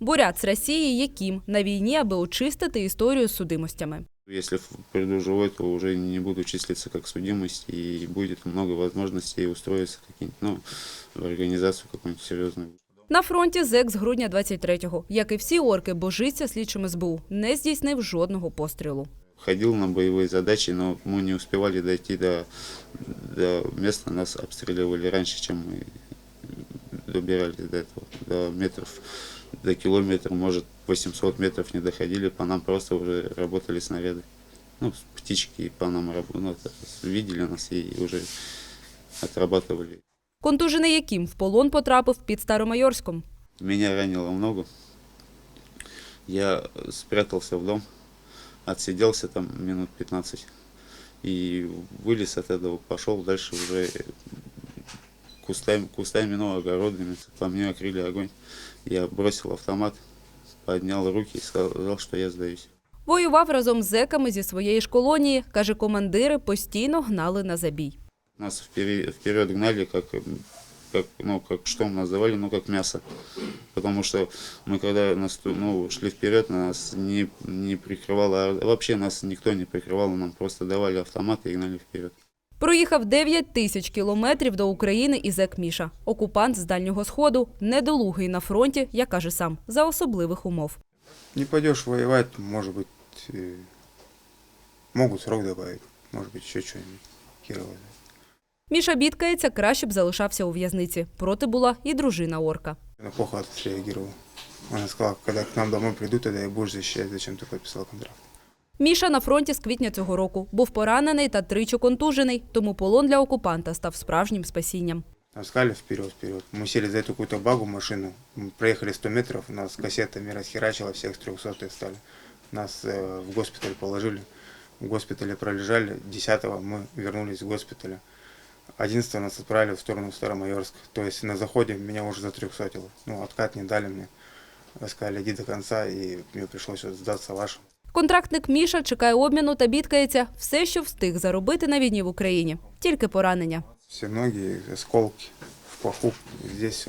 Бурят з Росії Яким на війні, аби очистити історію з судимостями. Если в- приду живой, то уже не буду числиться как судимость, и будет много возможностей устроиться какие-нибудь, ну, в организацию какую-нибудь серьезную. На фронті ЗЕК з грудня 23-го, як і всі орки, божиться слідчим СБУ, не здійснив жодного пострілу. Ходил на боевые задачи, но мы не успевали дойти до, до места, нас обстреливали раньше, чем мы добирались до этого, до метров, до километра, может, 800 метров не доходили, по нам просто уже работали снаряды. Ну, птички по нам раб- ну, это, видели нас и уже отрабатывали. Контужений Яким в полон потрапив під Старомайорськом. Меня ранило много. Я спрятался в дом, отсиделся там минут 15 и вылез от этого, пошел дальше уже кустами, кустами, ну, огородами. По мне открыли огонь. Я бросил автомат, поднял руки и сказал, что я сдаюсь. Воював разом з зеками зі своєї ж колонії, каже, командири постійно гнали на забій. Нас вперед, вперед гнали, как, м, как, ну, как что мы называли, ну, как мясо. Потому что мы когда насту- ну, шли вперед, нас не, не прикрывало, а вообще нас никто не прикрывал, нам просто давали автоматы и гнали вперед. Проїхав 9 тисяч кілометрів до України і зек Міша. Окупант з Дальнього Сходу, недолугий на фронті, як каже сам, за особливих умов. Не пойдешь воевать, может быть, э, могут срок добавить, может быть, еще что-нибудь. Херово. Міша бідкається, краще б залишався у в'язниці. Проти була і дружина орка. Она плохо отреагировала. Она сказала, когда к нам домой придут, тогда и будешь защищать, зачем ты подписал контракт. Міша на фронті з квітня цього року. Був поранений та тричі контужений, тому полон для окупанта став справжнім спасінням. Нас сказали вперед, вперед. Мы сели за эту какую-то багу машину, мы проехали 100 метров, нас кассетами расхерачило, всех с 300 стали. Нас э, в госпиталь положили, в госпитале пролежали, 10 мы вернулись в госпиталя. 11 нас отправили в сторону Старомайорска. То есть на заходе меня уже затрехсотило. Ну, откат не дали мне. Сказали, иди до конца, и мне пришлось вот сдаться вашим. Контрактник Міша чекає обміну та бідкається все, що встиг заробити на війні в Україні. Тільки поранення. Всі ноги, осколки в паху, здесь.